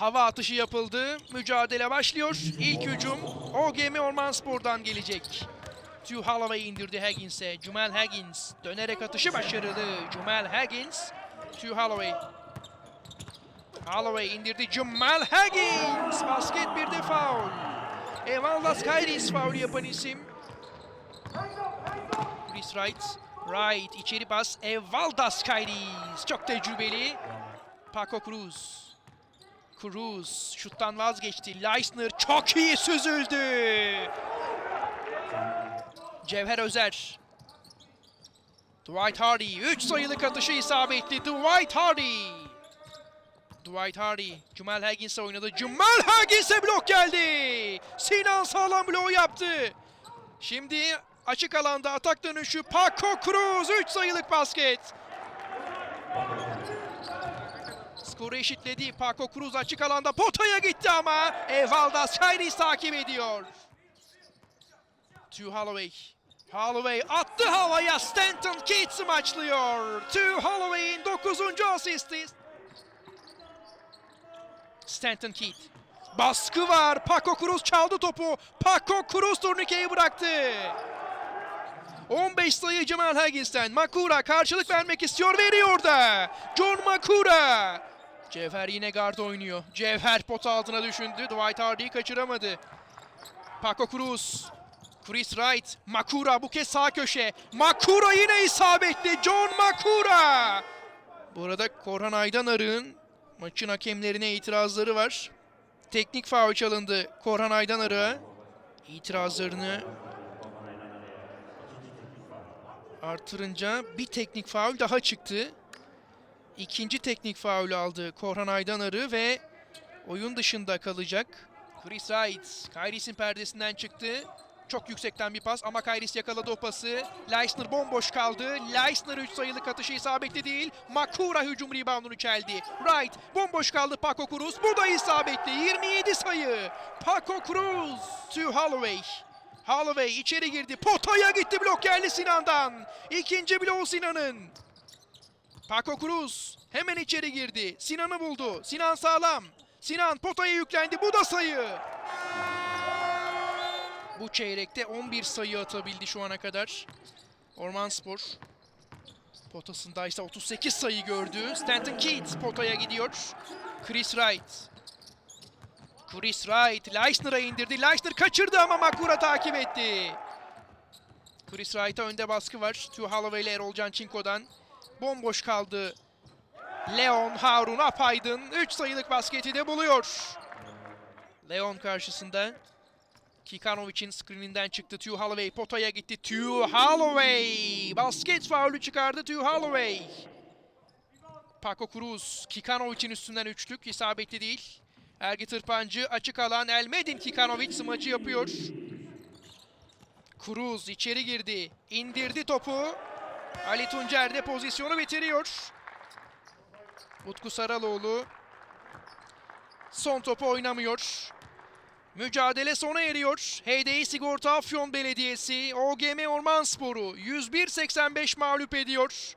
Hava atışı yapıldı. Mücadele başlıyor. İlk hücum OGM Ormanspor'dan gelecek. Tue Holloway indirdi Haggins'e. Jumal Haggins dönerek atışı başarılı. Jumal Haggins. Tue Holloway. Holloway indirdi. Jumal Haggins. Basket bir de faul. Evaldas Kairis faul yapan isim. Chris Wright. Wright içeri pas. Evaldas Kairis. Çok tecrübeli. Paco Cruz. Cruz şuttan vazgeçti. Leisner çok iyi süzüldü. Cevher Özer. Dwight Hardy 3 sayılık atışı isabetli. Dwight Hardy. Dwight Hardy. Jumal Haggins'e oynadı. Jumal Haggins'e blok geldi. Sinan sağlam bloğu yaptı. Şimdi açık alanda atak dönüşü Paco Cruz 3 sayılık basket. Skoru eşitledi. Paco Cruz açık alanda potaya gitti ama Evaldas Kairis takip ediyor. Tue Holloway. Holloway attı havaya. Stanton Keats maçlıyor. Tue Holloway'in 9. asisti. Stanton Keat. Baskı var. Paco Cruz çaldı topu. Paco Cruz turnikeyi bıraktı. 15 sayı Cemal Haggins'ten. Makura karşılık vermek istiyor. Veriyor da. John Makura. Cevher yine guard oynuyor. Cevher pot altına düşündü. Dwight Hardy'yi kaçıramadı. Paco Cruz. Chris Wright. Makura bu kez sağ köşe. Makura yine isabetli. John Makura. Bu arada Korhan Aydanarık'ın maçın hakemlerine itirazları var. Teknik faul çalındı Korhan Aydanarık'a. İtirazlarını artırınca bir teknik faul daha çıktı. İkinci teknik faul aldı Korhan Aydanarı ve oyun dışında kalacak. Chris Wright, Kairis'in perdesinden çıktı. Çok yüksekten bir pas ama Kairis yakaladı o pası. Leisner bomboş kaldı. Leisner 3 sayılık atışı isabetli değil. Makura hücum reboundunu çeldi. Wright bomboş kaldı Paco Cruz. Bu da isabetli. 27 sayı. Paco Cruz. To Holloway. Holloway içeri girdi. Potaya gitti blok geldi Sinan'dan. İkinci bloğu Sinan'ın. Paco Cruz hemen içeri girdi. Sinan'ı buldu. Sinan sağlam. Sinan potaya yüklendi. Bu da sayı. Bu çeyrekte 11 sayı atabildi şu ana kadar. Ormanspor potasında ise 38 sayı gördü. Stanton Keats potaya gidiyor. Chris Wright. Chris Wright Leisner'a indirdi. Leisner kaçırdı ama Makura takip etti. Chris Wright'a önde baskı var. Tue Holloway ile Erolcan Çinko'dan. Bomboş kaldı. Leon Harun Apaydın 3 sayılık basketi de buluyor. Leon karşısında Kikanovic'in screeninden çıktı. Tue Holloway potaya gitti. Tue Holloway basket faulü çıkardı Tue Holloway. Paco Cruz Kikanovic'in üstünden üçlük isabetli değil. Ergi Tırpancı açık alan Elmedin Kikanovic smacı yapıyor. Cruz içeri girdi. indirdi topu. Ali Tuncer de pozisyonu bitiriyor. Utku Saraloğlu son topu oynamıyor. Mücadele sona eriyor. Heydeyi Sigorta Afyon Belediyesi OGM Ormanspor'u 101-85 mağlup ediyor.